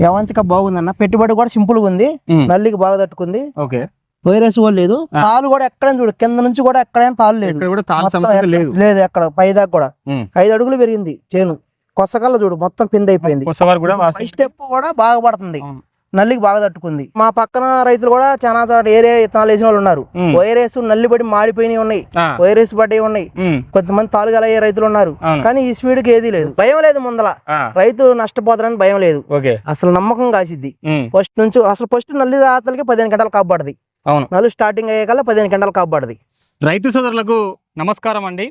యవంతిక బాగుందన్న పెట్టుబడి కూడా సింపుల్గా ఉంది. నల్లికి బాగా తట్టుకుంది. ఓకే. వైరస్ కూడా లేదు. తాలు కూడా ఎక్కడైనా చూడు కింద నుంచి కూడా ఎక్కడైనా తాలు లేదు. ఎక్కడ- లేదు. లేదు ఎక్కడ పైదాకా కూడా. ఐదు అడుగులు పెరిగింది చేను. కొసకల్ల చూడు మొత్తం పిండి అయిపోయింది పై. స్టెప్ కూడా బాగా పడుతుంది. నల్లికి బాగా తట్టుకుంది. మా పక్కన రైతులు కూడా చాలా చోట ఏరే విత్తనాలు వేసిన వాళ్ళు ఉన్నారు. వైరస్ నల్లి పడి మాడిపోయినవి ఉన్నాయి. వైరస్ పడ్డవి ఉన్నాయి. కొంతమంది తాలుగల అయ్యే రైతులు ఉన్నారు. కానీ ఈ స్పీడ్కి ఏదీ లేదు. భయం లేదు ముందల. రైతు నష్టపోతారని భయం లేదు. అసలు నమ్మకం కాసిద్ది. ఫస్ట్ నుంచి అసలు ఫస్ట్ నల్లి రాతలకి పదిహేను గంటలు కాపాడది అవును. నల్లు స్టార్టింగ్ అయ్యేకల్లా పదిహేను గంటలు కాపాడది రైతు సోదరులకు నమస్కారం అండి.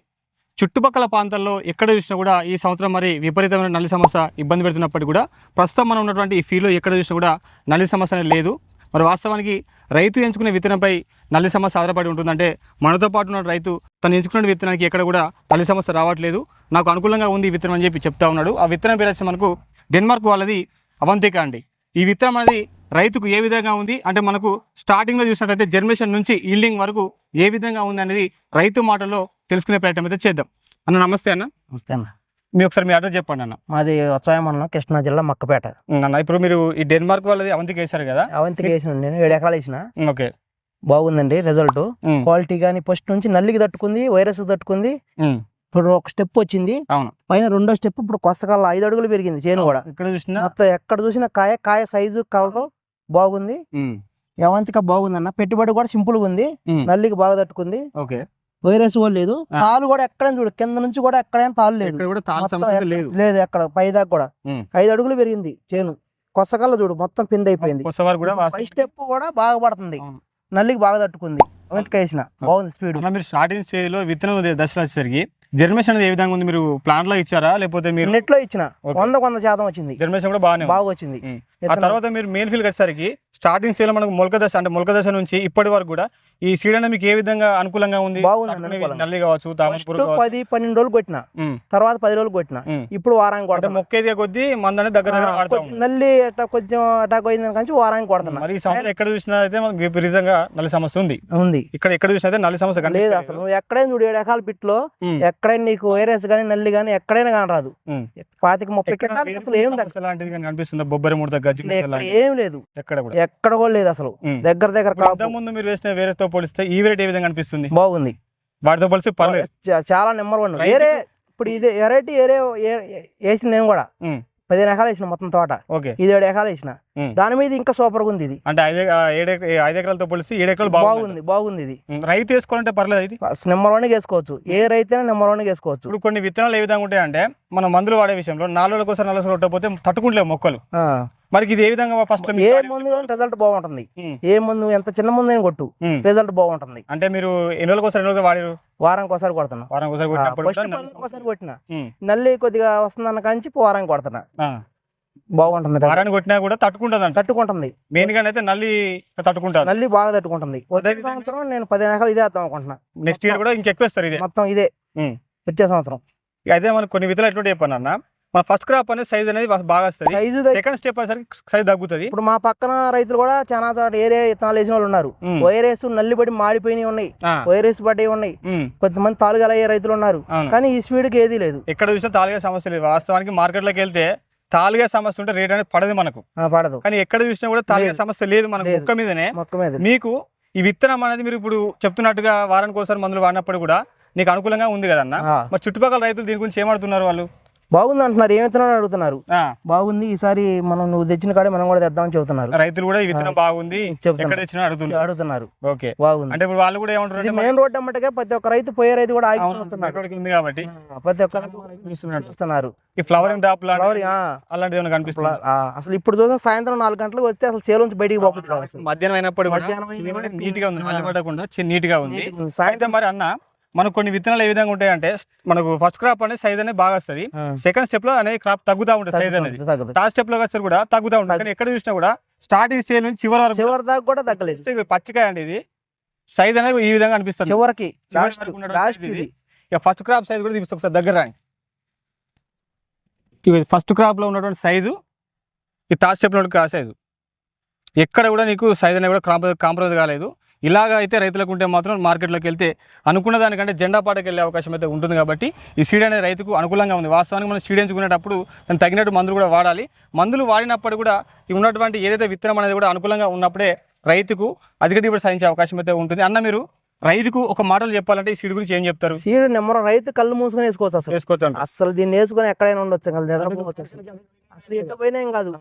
చుట్టుపక్కల ప్రాంతాల్లో ఎక్కడ చూసినా కూడా ఈ సంవత్సరం మరి విపరీతమైన నల్లి సమస్య ఇబ్బంది పెడుతున్నప్పటికీ కూడా ప్రస్తుతం మనం ఉన్నటువంటి ఈ ఫీల్డ్లో ఎక్కడ చూసినా కూడా నల్లి సమస్య అనేది లేదు. మరి వాస్తవానికి రైతు ఎంచుకునే విత్తనంపై నల్లి సమస్య ఆధారపడి ఉంటుందంటే మనతో పాటు ఉన్న రైతు తను ఎంచుకున్న విత్తనానికి ఎక్కడ కూడా నల్లి సమస్య రావట్లేదు. నాకు అనుకూలంగా ఉంది ఈ విత్తనం అని చెప్పి చెప్తా ఉన్నాడు. ఆ విత్తనం పేరు మనకు డెన్మార్క్ వాళ్ళది అవంతిక అండి. ఈ విత్తనం అనేది రైతుకు ఏ విధంగా ఉంది? అంటే మనకు స్టార్టింగ్లో చూసినట్టయితే జర్మినేషన్ నుంచి ఈల్డింగ్ వరకు ఏ విధంగా ఉంది అనేది రైతు మాటల్లో తెలుసుకునే ప్రయత్నం అయితే చేద్దాం. అన్న నమస్తే అన్న. నమస్తే అన్న. మీ ఒకసారి మీ అడ్రస్ చెప్పండి అన్న. మాది వచ్చాయ మండలం కృష్ణా జిల్లా మక్కపేట. అన్న ఇప్పుడు మీరు ఈ డెన్మార్క్ వాళ్ళది అవంతికి వేశారు కదా? అవంతికి వేసిన నేను ఏడు ఎకరాలు వేసిన. ఓకే. బాగుందండి రిజల్ట్ క్వాలిటీ కానీ ఫస్ట్ నుంచి నల్లికి తట్టుకుంది వైరస్ తట్టుకుంది. ఇప్పుడు ఒక స్టెప్ వచ్చింది. అవును. పైన రెండో స్టెప్ ఇప్పుడు కొత్తకల్లా ఐదు అడుగులు పెరిగింది చేను కూడా. ఇక్కడ చూసినా మొత్తం ఎక్కడ చూసినా కాయ కాయ సైజు కలర్ బాగుంది. యవంతిక బాగుందన్న. పెట్టుబడి కూడా సింపుల్గా ఉంది నల్లికి బాగా తట్టుకుంది. ఓకే. వైరస్ కూడా లేదు. తాలు కూడా ఎక్కడైనా చూడు కింద నుంచి కూడా ఎక్కడైనా తాలు లేదు. లేదు. ఎక్కడ పైదాకా కూడా. ఐదు అడుగులు పెరిగింది చేను. కొసకల్ల చూడు మొత్తం పిండి అయిపోయింది. పై. స్టెప్ కూడా బాగా పడుతుంది. నల్లికి బాగా తట్టుకుంది. అవంతిక వేసిన. బాగుంది స్పీడ్ మీరు స్టార్టింగ్ స్టేజ్లో విత్తనం దశలో వచ్చేసరికి జర్మినేషన్ అనేది ఏ విధంగా ఉంది? మీరు ప్లాంట్లో ఇచ్చారా? లేకపోతే మీరు నెట్లో ఇచ్చిన. వంద వంద శాతం వచ్చింది. జర్మినేషన్ కూడా ఉంది. బాగా వచ్చింది. ఆ తర్వాత మీరు మెయిన్ ఫీల్డ్ వచ్చేసరికి స్టార్టింగ్ స్టేజ్లో మనకు మొలక దశ అంటే మొలక దశ నుంచి ఇప్పటి వరకు కూడా ఈ సీడ్ అనేది మీకు ఏ విధంగా అనుకూలంగా ఉంది. నల్లి కావచ్చు పది పన్నెండు రోజులు కొట్టిన. తర్వాత పది రోజులు కొట్టిన. ఇప్పుడు వారానికి కొడుతున్నా మొక్క ఎదిగే కొద్దీ మందు అనేది దగ్గర దగ్గర నల్లి అట్టా కొంచెం అటాక్ పోయింది కానీ వారానికి కొడుతున్నా మరి ఈ సంవత్సరం ఎక్కడ చూసినా అయితే మనకు విపరీతంగా నల్లి సమస్య ఉంది. ఉంది. ఇక్కడ ఎక్కడ చూసినా అయితే నల్లి సమస్య లేదు. అసలు. నువ్వు ఎక్కడైనా చూడు ఏడు ఎకరాల పిట్లో ఎక్కడైనా నీకు వైరస్ కానీ నల్లి కానీ ఎక్కడైనా కానరాదు. ఉమ్. పాతిక ముప్పై అసలు ఏం దగ్గర సమస్య లాంటిది కానీ కనిపిస్తుందా? బొబ్బరి ముడత గజ్జి ఏం లేదు. ఎక్కడ కూడా. ఎక్కడ కూడా లేదు అసలు. దగ్గర దగ్గర ముందు మీరు వేసిన వేరేతో పోలిస్తే ఈ వెరైటీ ఏ విధంగా అనిపిస్తుంది? బాగుంది. వాటితో పోలిస్తే పర్లేదు. చాలా నెంబర్ వన్. వేరే ఇప్పుడు ఇది వెరైటీ వేరే వేసిన నేను కూడా. పదిహేను ఎకరాలు వేసిన మొత్తం తోట. ఓకే. ఇది ఏడు ఎకరాలు వేసిన. దాని మీద ఇంకా సూపర్గా ఉంది ఇది. అంటే ఐదు ఎకరాలతో పోలిస్తే ఏడు ఎకరాలు బాగుంది. బాగుంది ఇది. రైతు వేసుకోవాలంటే పర్లేదు ఇది. నెంబర్ వన్ వేసుకోవచ్చు. ఏ రైతైనా నెంబర్ వన్ వేసుకోవచ్చు. ఇప్పుడు కొన్ని విత్తనాలు ఏ విధంగా ఉంటాయంటే మనం మందులు వాడే విషయంలో నాలుగు ఒకసారి నలభై రోజులు కొట్టకపోతే తట్టుకుంటలేవు మొక్కలు. మరి ఇది ఏ విధంగా ఫస్ట్ ఏ మందు రిజల్ట్ బాగుంటుంది. ఏ మందు ఎంత చిన్న మందు కొట్టు. రిజల్ట్ బాగుంటుంది. అంటే మీరు ఎన్ని రోజులు వాడారు? వారానికి ఒకసారి కొడుతున్నా. వారం ఒకసారి కొట్టినప్పుడు ఫస్ట్ కూడా నల్లి ఒకసారి కొట్టిన. నల్లి కొద్దిగా వస్తుందన్న కాంచి వారానికి కొడుతున్నా. బాగుంటుంది. వారానికి కొట్టినా కూడా తట్టుకుంటుంది తట్టుకుంటుంది. మెయిన్గా అయితే నల్లి తట్టుకుంటారు నల్లి బాగా తట్టుకుంటుంది. సంవత్సరం నేను పదిహేను ఎకరాలు ఇదే వేద్దాం అనుకుంటున్నా. నెక్స్ట్ ఇయర్ కూడా ఇంకెక్కువ ఇస్తారు ఇదే. మొత్తం ఇదే. వచ్చే సంవత్సరం. అయితే మనకు కొన్ని విత్తనాలు ఎటువంటి చెప్పాను అన్న? మన ఫస్ట్ క్రాప్ అనేది సైజ్ అనేది బాగా వస్తుంది. సైజు సెకండ్ స్టెప్ అనేసరికి సైజ్ తగ్గుతుంది. ఇప్పుడు మా పక్కన రైతులు కూడా చాలా చోట ఏరే విత్తనాలు వేసిన వాళ్ళు ఉన్నారు. వైరస్ నల్లి పడి మాడిపోయినవి ఉన్నాయి వైరస్ పడ్డవి ఉన్నాయి. కొంతమంది తాలుగల అయ్యే రైతులు ఉన్నారు. కానీ ఈ స్పీడ్కి ఏదీ లేదు. ఎక్కడ చూసినా తాలుగా సమస్య లేదు. వాస్తవానికి మార్కెట్లోకి వెళ్తే తాలుగా సమస్య ఉంటే రేట్ అనేది పడదు మనకు. పడదు. కానీ ఎక్కడ చూసినా కూడా తాలుగా. సమస్య లేదు మనకు. ముక్క మీదనే మీకు ఈ విత్తనం అనేది మీరు ఇప్పుడు చెప్తున్నట్టుగా వారానికి ఒకసారి మందులు వాడినప్పుడు కూడా నీకు అనుకూలంగా ఉంది కదన్న? మరి చుట్టుపక్కల రైతులు దీని గురించి ఏమడుతున్నారు వాళ్ళు? బాగుంది అంటున్నారు. ఏం విత్తనాలు అడుగుతున్నారు? బాగుంది. ఈసారి మనం నువ్వు తెచ్చిన కాడే మనం కూడా తెద్దామని చెబుతున్నారు. రైతులు కూడా ఈ విత్తనం బాగుంది. అడుగుతున్నారు. అడుగుతున్నారు. ఓకే. బాగుంది. అంటే ఇప్పుడు వాళ్ళు కూడా ఏమంటారు మెయిన్ రోడ్ అమ్మటగా ప్రతి ఒక్క రైతు పోయే రైతు కూడా ఆగి అవును, చూస్తున్నాడు network ఉంది కాబట్టి. ప్రతి ఒక్క. చూస్తున్నారు. ఈ ఫ్లవరింగ్ డ్రాప్ ఫ్లవర్, అలాంటిది ఏమైనా కనిపిస్తుంది? అసలు ఇప్పుడు చూసిన సాయంత్రం నాలుగు గంటలకు వస్తే అసలు చేలోంచి బయటికి పోతుంది మధ్యాహ్నం అయినప్పుడు నీట్గా ఉంది మళ్ళీ పడకుండా నీట్గా ఉంది. సాయంత్రం మరి అన్న మనకు కొన్ని విత్తనాలు ఏ విధంగా ఉంటాయంటే మనకు ఫస్ట్ క్రాప్ అనేది సైజ్ అనేది బాగా వస్తుంది. సెకండ్ స్టెప్లో అనేది క్రాప్ తగ్గుతా ఉంటుంది సైజ్ అనేది. థర్డ్ స్టెప్లో వచ్చి కూడా తగ్గుతా ఉంటుంది. కానీ ఎక్కడ చూసినా కూడా స్టార్టింగ్ స్టేజ్ నుంచి చివరి వరకు చివరి దాకా కూడా తగ్గలేదు. పచ్చికాయ అండి ఇది. సైజ్ అనేది ఈ విధంగా అనిపిస్తుంది. చివరికి. ఇక ఫస్ట్ క్రాప్ సైజ్ కూడా తీపిస్తా ఒకసారి దగ్గర ఇవి ఫస్ట్ క్రాప్లో ఉన్నటువంటి సైజు ఈ థర్డ్ స్టెప్లో క్రాప్ సైజు ఎక్కడ కూడా నీకు సైజ్ అనేది కూడా కాంప్రమైజ్ కాంప్రమైజ్ కాలేదు. ఇలాగ అయితే రైతులకు ఉంటే మాత్రం మార్కెట్లోకి వెళ్తే అనుకున్న దానికంటే జెండా పాటకి వెళ్ళే అవకాశం అయితే ఉంటుంది కాబట్టి ఈ సీడ్ అనేది రైతుకు అనుకూలంగా ఉంది. వాస్తవానికి మనం సీడ్ ఎంచుకునేటప్పుడు దానికి తగినట్టు మందులు కూడా వాడాలి. మందులు వాడినప్పుడు కూడా ఈ ఉన్నటువంటి ఏదైతే విత్తనం అనేది కూడా అనుకూలంగా ఉన్నప్పుడే రైతుకు అధిక దిగుబడి సాధించే అవకాశం అయితే ఉంటుంది. అన్న మీరు రైతుకు ఒక మాటలు చెప్పాలంటే ఈ సీడ్ గురించి ఏం చెప్తారు? సీడ్ నెంబర్ రైతు కళ్ళు మూసుకొని వేసుకోవచ్చు అసలు. వేసుకోవచ్చు అసలు దీన్ని వేసుకొని ఎక్కడైనా ఉండొచ్చు నిద్రపోవచ్చు అసలు. అసలు ఎట్టుపోయినా ఏం కాదు.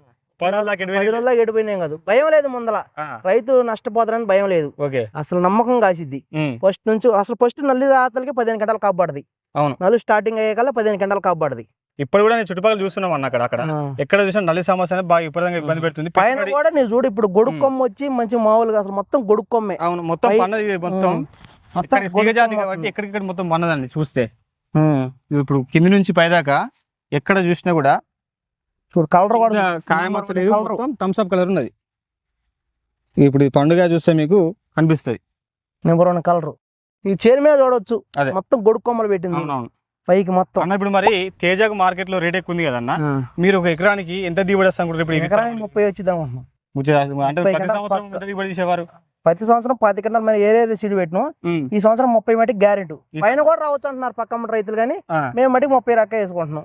పది ఎడిపోయినా కాదు. భయం లేదు ముందల. రైతు నష్టపోతారని భయం లేదు. అసలు నమ్మకం కాసిద్ది. ఫస్ట్ నుంచి అసలు ఫస్ట్ నల్లి రాతలకి పదిహేను గంటలు కాపాడది అవును. నల్లు స్టార్టింగ్ అయ్యేకల్లా పదిహేను గంటలు కాపాడది ఇప్పుడు కూడా నేను చుట్టుపక్కల చూస్తున్నాం అన్న అక్కడ అక్కడ. ఎక్కడ చూసినా నల్లి సమస్య బాగా విపరీతంగా ఇబ్బంది పెడుతుంది. పైన కూడా నేను చూడు ఇప్పుడు గొడుగు కొమ్మ వచ్చి మంచి మామూలుగా అసలు మొత్తం గొడుగు కొమ్మే. అవును మొత్తం పన్నది మొత్తం. ఉమ్. మొత్తం కాబట్టి. ఎక్కడిక్కడ పన్నదండి చూస్తే. ఇప్పుడు కింది నుంచి పైదాకా ఎక్కడ చూసినా కూడా చూడు కలర్ కూడా కాయ మొత్తం థమ్స్ అప్ కలర్ ఉన్నది. ఇప్పుడు ఈ పండుగ చూస్తే మీకు కనిపిస్తుంది నెంబర్ వన్ కలర్ ఈ చైర్ మీద చూడొచ్చు. అదే. మొత్తం గొడుగు కొమ్మలు పెట్టింది. పైకి మొత్తం. అన్న ఇప్పుడు మరి తేజాకు మార్కెట్లో రేట్ ఎక్కువ ఉంది కదన్న. మీరు ఒక ఎకరానికి ఎంత దిగుబడి వస్తాం ఇప్పుడు ఎకరానికి? ముప్పై వచ్చింది అనుకుంటున్నాం ముచ్చ- అంటే ముప్పై ప్రతి సంవత్సరం పది గంటలు మరి ఏరే సీడ్ పెట్టినాం ఈ సంవత్సరం ముప్పై మటుకు గ్యారెంటీ పైన కూడా రావచ్చు అంటున్నారు పక్క రైతులు కానీ. మేము మటుకు ముప్పై రక్క వేసుకుంటున్నాం.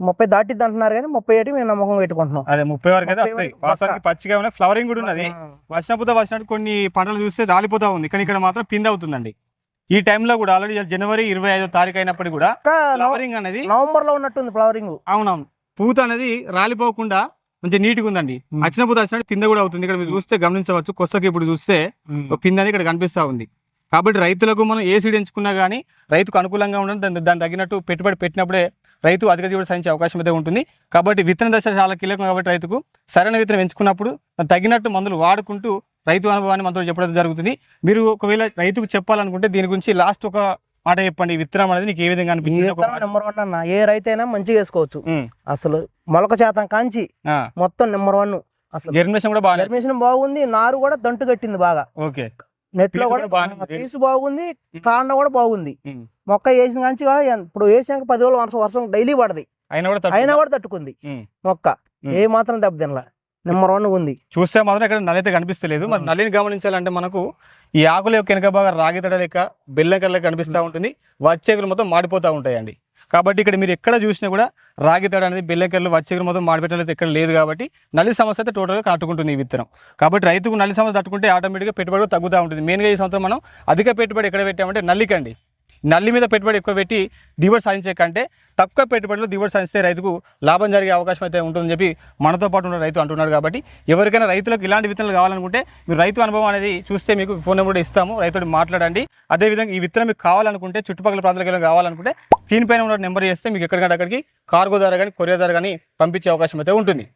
ముప్పై దాటిద్ది అంటున్నారు కానీ ముప్పై ఏటి మేము నమ్మకం పెట్టుకుంటున్నాం. అదే ముప్పై వరకు అయితే వస్తాయి. వాస్తవానికి పచ్చిగా ఉన్నాయి ఫ్లవరింగ్ కూడా ఉన్నది. ఆ. వర్షపుత వచ్చినట్టు కొన్ని పంటలు చూస్తే రాలిపోతా ఉంది. కానీ ఇక్కడ మాత్రం పిండి అవుతుందండి. ఈ టైంలో కూడా ఆల్రెడీ జనవరి ఇరవై ఐదో తారీఖు అయినప్పుడు కూడా ఫ్లవరింగ్ అనేది నవంబర్లో ఉన్నట్టుంది ఫ్లవరింగ్ అవునవును. పూత అనేది రాలిపోకుండా మంచి నీట్గా ఉందండి. వచ్చిన పూత వచ్చినట్టు పిందె కూడా అవుతుంది. ఇక్కడ మీరు చూస్తే గమనించవచ్చు. కొత్తకి ఇప్పుడు చూస్తే పిందె అనేది ఇక్కడ కనిపిస్తా ఉంది. కాబట్టి రైతులకు మనం ఏ సీడ్ ఎంచుకున్నా కానీ రైతుకు అనుకూలంగా ఉండడం. దాని దాని తగినట్టు పెట్టుబడి పెట్టినప్పుడే రైతు అధిక దిగుబడి సాధించే అవకాశం అయితే ఉంటుంది. కాబట్టి విత్తన దశ చాలా కీలకం కాబట్టి రైతుకు సరైన విత్తనం ఎంచుకున్నప్పుడు తగినట్టు మందులు వాడుకుంటూ రైతు అనుభవాన్ని మనతో చెప్పడం జరుగుతుంది. మీరు ఒకవేళ రైతుకు చెప్పాలనుకుంటే దీని గురించి లాస్ట్ ఒక మాట చెప్పండి. విత్తనం అనేది నీకు ఏ విధంగా అనిపించింది. నెంబర్ వన్ అన్న ఏ రైతు అయినా మంచిగా వేసుకోవచ్చు. అసలు మొలక శాతం కాంచి. మొత్తం నెంబర్ వన్ అసలు జర్మినేషన్ కూడా బాగా జర్మేషన్ బాగుంది నారు కూడా దంటు కట్టింది బాగా. ఓకే. నెట్లో కూడా. పీసు బాగుంది కాండ కూడా బాగుంది. మొక్క వేసిన కాంచి కూడా ఇప్పుడు వేసాక పది రోజులు వర్షం వర్షం డైలీ పడది. అయినా కూడా తట్టుకుంది. అయినా కూడా తట్టుకుంది ఉమ్. మొక్క. ఏ మాత్రం దెబ్బతినలా నెంబర్ వన్ ఉంది. చూస్తే మాత్రం ఇక్కడ నల్లి అయితే కనిపిస్తలేదు. మరి నల్లిని గమనించాలంటే మనకు ఈ ఆకుల యొక్క వెనక బాగా రాగి తడ లెక్క బెల్లం కళ్ళ కనిపిస్తూ ఉంటుంది. వచ్చేకులు మొత్తం మాడిపోతూ ఉంటాయండి. కాబట్టి ఇక్కడ మీరు ఎక్కడ చూసినా కూడా రాగి తడ అనేది బెల్లెక్కర్లు వచ్చేకులు మొత్తం మాడిపెట్టడం అయితే ఎక్కడ లేదు కాబట్టి నల్లి సమస్య అయితే టోటల్గా కట్టుకుంటుంది ఈ విత్తనం. కాబట్టి రైతుకు నల్లి సమస్య తట్టుకుంటే ఆటోమేటిక్గా పెట్టుబడి తగ్గుతూ ఉంటుంది. మెయిన్గా ఈ సంవత్సరం మనం అధిక పెట్టుబడి ఎక్కడ పెట్టామంటే నల్లికండి. నల్లి మీద పెట్టుబడి ఎక్కువ పెట్టి దిగుబడి సాధించే కంటే తక్కువ పెట్టుబడిలో దిగుబడి సాధిస్తే రైతుకు లాభం జరిగే అవకాశం అయితే ఉంటుందని చెప్పి మనతో పాటు ఉన్న రైతు అంటున్నాడు కాబట్టి ఎవరికైనా రైతులకు ఇలాంటి విత్తనాలు కావాలనుకుంటే మీరు రైతు అనుభవం అనేది చూస్తే మీకు ఫోన్ నెంబర్ కూడా ఇస్తాము. రైతుడు మాట్లాడండి. అదేవిధంగా ఈ విత్తనం మీకు కావాలనుకుంటే చుట్టుపక్కల ప్రాంతాలకు కావాలనుకుంటే దీనిపైన ఉన్న నెంబర్ చేస్తే మీకు ఎక్కడికంటే అక్కడికి కార్గో ద్వారా కానీ కొరియర్ ద్వారా కానీ పంపించే అవకాశం అయితే ఉంటుంది.